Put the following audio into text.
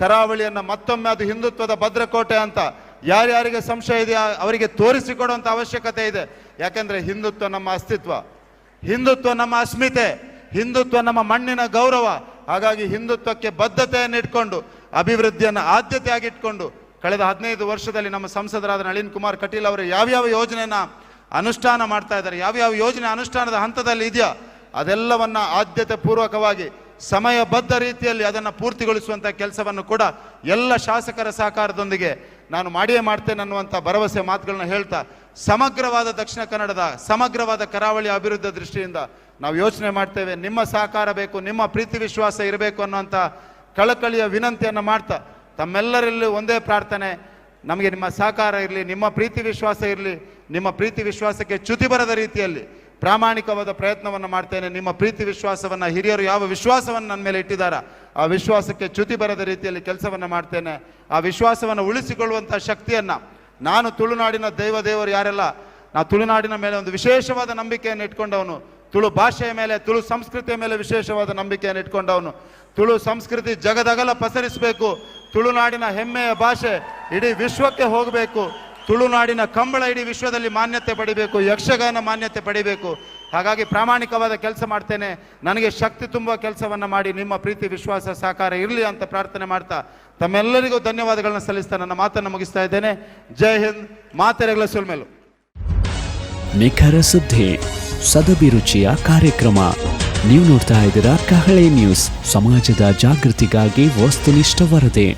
ಕರಾವಳಿಯನ್ನ ಮತ್ತೊಮ್ಮೆ ಅದು ಹಿಂದುತ್ವದ ಭದ್ರಕೋಟೆ ಅಂತ ಯಾರ್ಯಾರಿಗೆ ಸಂಶಯ ಇದೆಯಾ ಅವರಿಗೆ ತೋರಿಸಿಕೊಡುವಂಥ ಅವಶ್ಯಕತೆ ಇದೆ. ಯಾಕೆಂದರೆ ಹಿಂದುತ್ವ ನಮ್ಮ ಅಸ್ತಿತ್ವ. ಹಿಂದುತ್ವ ನಮ್ಮ ಅಸ್ಮಿತೆ. ಹಿಂದುತ್ವ ನಮ್ಮ ಮಣ್ಣಿನ ಗೌರವ. ಹಾಗಾಗಿ ಹಿಂದುತ್ವಕ್ಕೆ ಬದ್ಧತೆಯನ್ನು ಇಟ್ಕೊಂಡು, ಅಭಿವೃದ್ಧಿಯನ್ನು ಆದ್ಯತೆಯಾಗಿ ಇಟ್ಕೊಂಡು, ಕಳೆದ ಹದಿನೈದು ವರ್ಷದಲ್ಲಿ ನಮ್ಮ ಸಂಸದರಾದ ನಳಿನ್ ಕುಮಾರ್ ಕಟೀಲ್ ಅವರು ಯಾವ್ಯಾವ ಯೋಜನೆಯನ್ನು ಅನುಷ್ಠಾನ ಮಾಡ್ತಾ ಇದ್ದಾರೆ, ಯಾವ್ಯಾವ ಯೋಜನೆ ಅನುಷ್ಠಾನದ ಹಂತದಲ್ಲಿ ಇದೆಯಾ ಅದೆಲ್ಲವನ್ನ ಆದ್ಯತೆ ಪೂರ್ವಕವಾಗಿ ಸಮಯಬದ್ಧ ರೀತಿಯಲ್ಲಿ ಅದನ್ನು ಪೂರ್ತಿಗೊಳಿಸುವಂಥ ಕೆಲಸವನ್ನು ಕೂಡ ಎಲ್ಲ ಶಾಸಕರ ಸಹಕಾರದೊಂದಿಗೆ ನಾನು ಮಾಡಿಯೇ ಮಾಡ್ತೇನೆ ಅನ್ನುವಂಥ ಭರವಸೆ ಮಾತುಗಳನ್ನ ಹೇಳ್ತಾ, ಸಮಗ್ರವಾದ ದಕ್ಷಿಣ ಕನ್ನಡದ ಸಮಗ್ರವಾದ ಕರಾವಳಿ ಅಭಿವೃದ್ಧಿ ದೃಷ್ಟಿಯಿಂದ ನಾವು ಯೋಚನೆ ಮಾಡ್ತೇವೆ. ನಿಮ್ಮ ಸಹಕಾರ ಬೇಕು, ನಿಮ್ಮ ಪ್ರೀತಿ ವಿಶ್ವಾಸ ಇರಬೇಕು ಅನ್ನುವಂಥ ಕಳಕಳಿಯ ವಿನಂತಿಯನ್ನು ಮಾಡ್ತಾ, ತಮ್ಮೆಲ್ಲರಲ್ಲೂ ಒಂದೇ ಪ್ರಾರ್ಥನೆ, ನಮಗೆ ನಿಮ್ಮ ಸಹಕಾರ ಇರಲಿ, ನಿಮ್ಮ ಪ್ರೀತಿ ವಿಶ್ವಾಸ ಇರಲಿ, ನಿಮ್ಮ ಪ್ರೀತಿ ವಿಶ್ವಾಸಕ್ಕೆ ಚ್ಯುತಿ ಬರದ ರೀತಿಯಲ್ಲಿ ಪ್ರಾಮಾಣಿಕವಾದ ಪ್ರಯತ್ನವನ್ನು ಮಾಡ್ತೇನೆ. ನಿಮ್ಮ ಪ್ರೀತಿ ವಿಶ್ವಾಸವನ್ನು, ಹಿರಿಯರು ಯಾವ ವಿಶ್ವಾಸವನ್ನು ನನ್ನ ಮೇಲೆ ಇಟ್ಟಿದ್ದಾರೆ ಆ ವಿಶ್ವಾಸಕ್ಕೆ ಚ್ಯುತಿ ಬರದ ರೀತಿಯಲ್ಲಿ ಕೆಲಸವನ್ನು ಮಾಡ್ತೇನೆ. ಆ ವಿಶ್ವಾಸವನ್ನು ಉಳಿಸಿಕೊಳ್ಳುವಂಥ ಶಕ್ತಿಯನ್ನು, ನಾನು ತುಳುನಾಡಿನ ದೈವ ದೇವರು ಯಾರೆಲ್ಲ, ನಾ ತುಳುನಾಡಿನ ಮೇಲೆ ಒಂದು ವಿಶೇಷವಾದ ನಂಬಿಕೆಯನ್ನು ಇಟ್ಕೊಂಡವನು, ತುಳು ಭಾಷೆಯ ಮೇಲೆ, ತುಳು ಸಂಸ್ಕೃತಿಯ ಮೇಲೆ ವಿಶೇಷವಾದ ನಂಬಿಕೆಯನ್ನು ಇಟ್ಕೊಂಡವನು, ತುಳು ಸಂಸ್ಕೃತಿ ಜಗದಗಲ ಪಸರಿಸಬೇಕು, ತುಳುನಾಡಿನ ಹೆಮ್ಮೆಯ ಭಾಷೆ ಇಡೀ ವಿಶ್ವಕ್ಕೆ ಹೋಗಬೇಕು ತುಳುನಾಡಿನ ಕಂಬಳ ಇಡೀ ವಿಶ್ವದಲ್ಲಿ ಮಾನ್ಯತೆ ಪಡಿಬೇಕು, ಯಕ್ಷಗಾನ ಮಾನ್ಯತೆ ಪಡಿಬೇಕು. ಹಾಗಾಗಿ ಪ್ರಾಮಾಣಿಕವಾದ ಕೆಲಸ ಮಾಡ್ತೇನೆ. ನನಗೆ ಶಕ್ತಿ ತುಂಬುವ ಕೆಲಸವನ್ನು ಮಾಡಿ, ನಿಮ್ಮ ಪ್ರೀತಿ, ವಿಶ್ವಾಸ, ಸಹಕಾರ ಇರಲಿ ಅಂತ ಪ್ರಾರ್ಥನೆ ಮಾಡ್ತಾ ತಮ್ಮೆಲ್ಲರಿಗೂ ಧನ್ಯವಾದಗಳನ್ನು ಸಲ್ಲಿಸ್ತಾ ನನ್ನ ಮಾತನ್ನು ಮುಗಿಸ್ತಾ ಇದ್ದೇನೆ. ಜೈ ಹಿಂದ್. ಮಾತೆರೆಗಳ ಸುಲ್ಮೇಲು ನಿಖರ ಸುದ್ದಿ, ಸದಭಿರುಚಿಯ ಕಾರ್ಯಕ್ರಮ. ನೀವು ನೋಡ್ತಾ ಇದ್ದೀರಾ ಕಹಳೆ ನ್ಯೂಸ್. ಸಮಾಜದ ಜಾಗೃತಿಗಾಗಿ ವಸ್ತುನಿಷ್ಠ ವರದಿ.